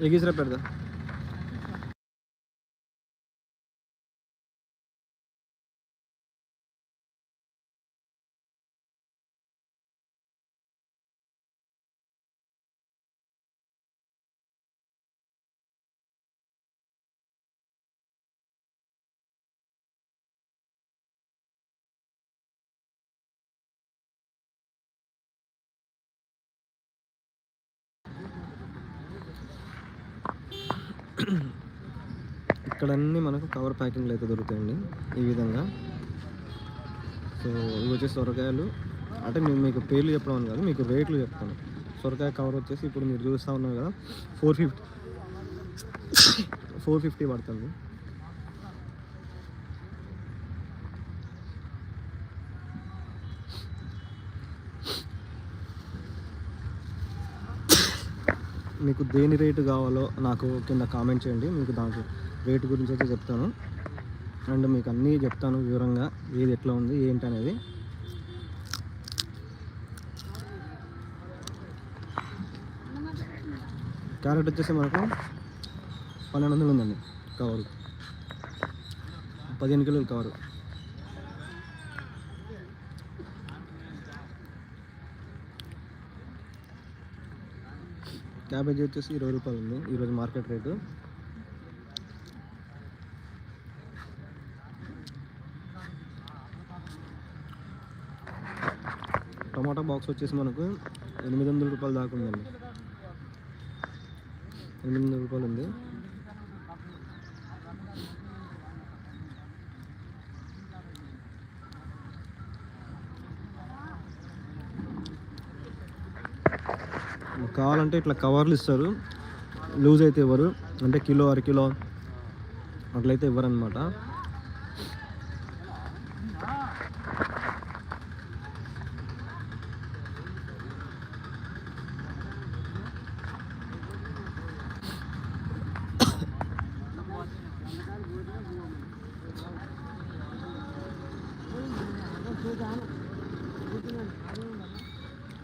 ఎగిసిరా పెడదా ఇక్కడ అన్నీ మనకు కవర్ ప్యాకింగ్లు అయితే దొరుకుతాయండి ఈ విధంగా. సో ఇవి వచ్చేసి సొరకాయలు. అంటే నేను మీకు పేర్లు చెప్పడం అని కాదు మీకు రేట్లు చెప్తాను. సొరకాయ కవర్ వచ్చేసి ఇప్పుడు మీరు చూస్తూ ఉన్నారు కదా ఫోర్ ఫిఫ్టీ ఫోర్ ఫిఫ్టీ పడుతుంది. మీకు దేని రేటు కావాలో నాకు కింద కామెంట్ చేయండి. మీకు దాంట్లో రేటు గురించి అయితే చెప్తాను. అండ్ మీకు అన్నీ చెప్తాను వివరంగా ఏది ఎట్లా ఉంది ఏంటి అనేది. క్యారెట్ వచ్చేసి మనకు పన్నెండు వందలు ఉందండి కవరు. పదిహేను కిలోలు కవరు. క్యాబేజీ వచ్చేసి ఇరవై రూపాయలు ఉంది. ఈరోజు మార్కెట్ రేటు. టమాటా బాక్స్ వచ్చేసి మనకు ఎనిమిది వందల రూపాయలు దాకా ఉందండి. ఎనిమిది వందల రూపాయలు ఉంది మీకు కావాలంటే ఇట్లా కవర్లు ఇస్తారు. లూజ్ అయితే ఇవ్వరు. అంటే కిలో అర కిలో అట్లయితే ఇవ్వరు అనమాట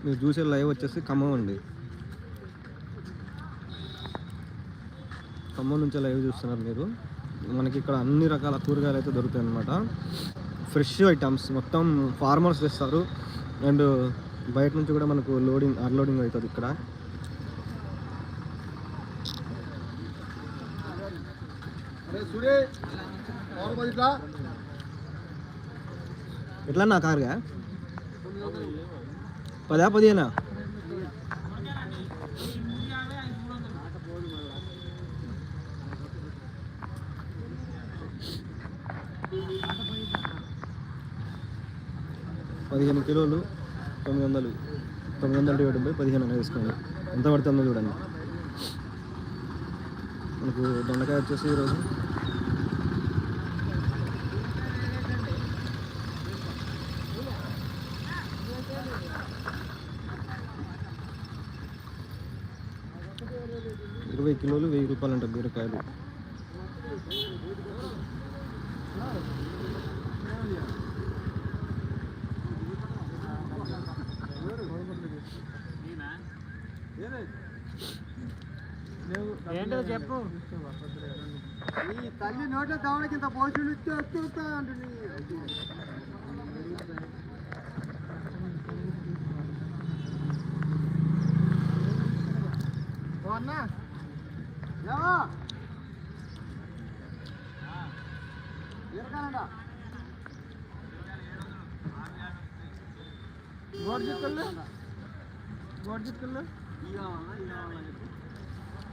మీరు చూసే లైవ్ వచ్చేసి ఖమ్మం అండి. ఖమ్మం నుంచి లైవ్ చూస్తున్నారు మీరు. మనకి ఇక్కడ అన్ని రకాల కూరగాయలు అయితే దొరుకుతాయి అన్నమాట. ఫ్రెష్ ఐటమ్స్ మొత్తం ఫార్మర్స్ తెస్తారు. అండ్ బయట నుంచి కూడా మనకు లోడింగ్ అన్లోడింగ్ అవుతుంది ఇక్కడ. ఎట్లా నా కార్గా? పదా పదిహేనా? పదిహేను కిలోలు తొమ్మిది వందలు తొమ్మిది వందలు డివైడ్ బై పదిహేను అనేది వేసుకోండి. ఎంత పడుతుందో చూడండి. మనకు దొండకాయ వచ్చేసి ఈరోజు ఇరవై కిలోలు వెయ్యి రూపాయలు అంట బీరకాయలు. ఏంటో చెప్పు. ఈ తల్లి నోట్ల తవడ కింద పోషులు వస్తూ వస్తా అంటుంది. అన్నా. ఏవా ఎరకాలండా గోడు చిక్కుళ్ళు గోడు చిక్కుళ్ళు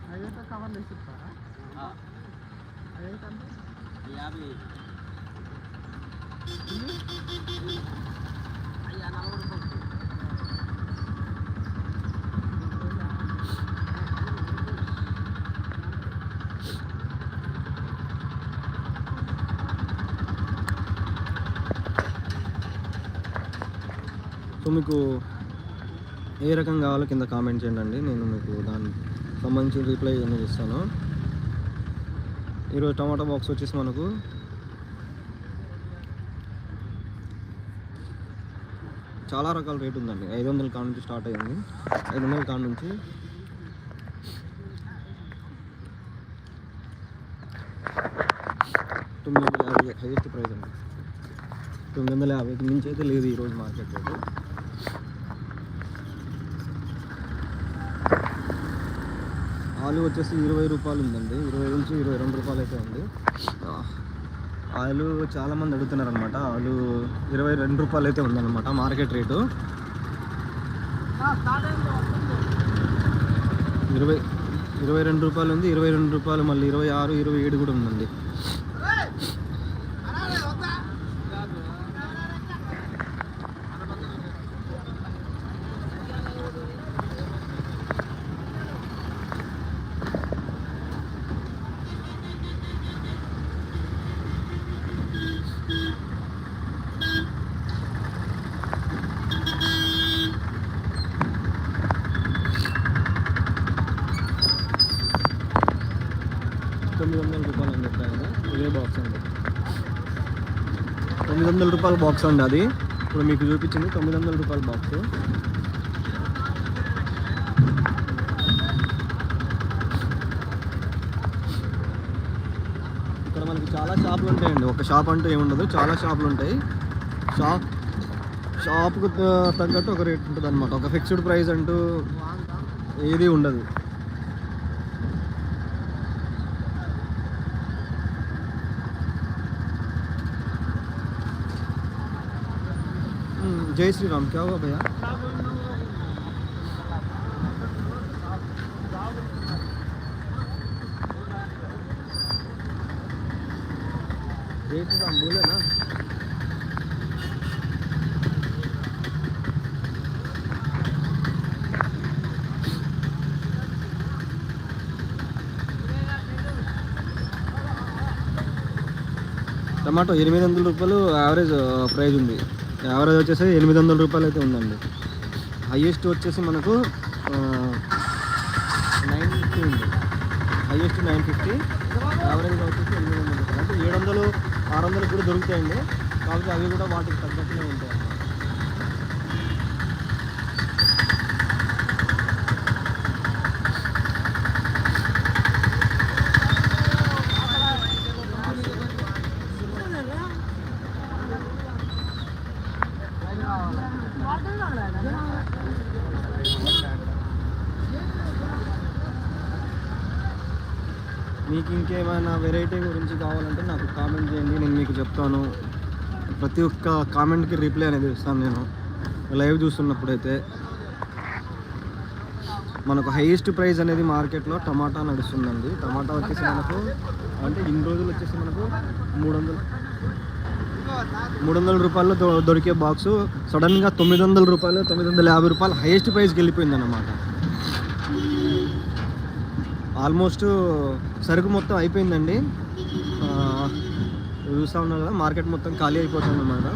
అయితే కవర్లు వేసిస్తారా అదైతే యాభై సో మీకు ఏ రకం కావాలో కింద కామెంట్ చేయండి అండి నేను మీకు దాని సంబంధించిన రిప్లై అనేది ఇస్తాను. ఈరోజు టమాటా బాక్స్ వచ్చేసి మనకు చాలా రకాల రేట్ ఉందండి. ఐదు వందల కాడ నుంచి స్టార్ట్ అయింది. ఐదు వందల కాడ నుంచి తొమ్మిది వందల యాభై హైయెస్ట్ ప్రైస్ అండి. తొమ్మిది వందల యాభై నుంచి అయితే లేదు ఈరోజు మార్కెట్ రేటు. ఆలు వచ్చేసి ఇరవై రూపాయలు ఉందండి. ఇరవై నుంచి ఇరవై రెండు రూపాయలు అయితే ఉంది ఆయిల్ చాలామంది అడుగుతున్నారు అనమాట ఆలు ఇరవై రెండు రూపాయలు అయితే ఉందన్నమాట మార్కెట్ రేటు. ఇరవై ఇరవై రెండు రూపాయలు ఉంది. ఇరవై రెండు రూపాయలు మళ్ళీ ఇరవై ఆరు ఇరవై ఏడు కూడా ఉందండి తొమ్మిది వందల రూపాయలు అని చెప్పాను కదా ఇదే బాక్స్ అండి తొమ్మిది వందల రూపాయల బాక్స్ అండి అది. ఇప్పుడు మీకు చూపించింది తొమ్మిది వందల రూపాయల బాక్స్. ఇక్కడ మనకి చాలా షాపులు ఉంటాయండి. ఒక షాప్ అంటూ ఏముండదు చాలా షాపులు ఉంటాయి. షాప్ షాప్కు త- తగ్గట్టు ఒక రేట్ ఉంటుంది అనమాట ఒక ఫిక్స్డ్ ప్రైస్ అంటూ ఏది ఉండదు. जय श्री राम क्या हुआ भैया जय श्री राम बोले ना టమాటో ఎనిమిది వందల రూపాయలు యావరేజ్ ప్రైస్ ఉంది యావరేజ్ వచ్చేసి ఎనిమిది వందల రూపాయలు అయితే ఉందండి. హైయెస్ట్ వచ్చేసి మనకు నైన్ ఫిఫ్టీ ఉంది. హైయెస్ట్ నైన్ ఫిఫ్టీ యావరేజ్ వచ్చేసి ఎనిమిది వందల రూపాయలు. అంటే ఏడు వందలు ఆరు వందలు కూడా దొరుకుతాయండి. కాబట్టి అవి కూడా వాటికి తగ్గట్టునే ఉంటాయి. ఏదైనా వెరైటీ గురించి కావాలంటే నాకు కామెంట్ చేయండి నేను మీకు చెప్తాను. ప్రతి ఒక్క కామెంట్కి రిప్లై అనేది ఇస్తాను నేను. లైవ్ చూస్తున్నప్పుడైతే. మనకు హైయెస్ట్ ప్రైస్ అనేది మార్కెట్లో టమాటా నడుస్తుందండి. టమాటా వచ్చేసి మనకు అంటే ఇన్ని రోజులు వచ్చేసి మనకు మూడు వందలు మూడు వందల రూపాయలు దొరికే బాక్సు సడన్గా తొమ్మిది వందల రూపాయలు తొమ్మిది వందల యాభై రూపాయలు హైయెస్ట్ ప్రైస్కి వెళ్ళిపోయింది అన్నమాట ఆల్మోస్ట్ సరుకు మొత్తం అయిపోయిందండి. చూస్తూ ఉన్నారు కదా మార్కెట్ మొత్తం ఖాళీ అయిపోతుంది అన్నమాట.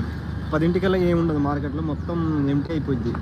పదింటికల్లా ఏముండదు మార్కెట్లో మొత్తం ఎంటీ అయిపోయింది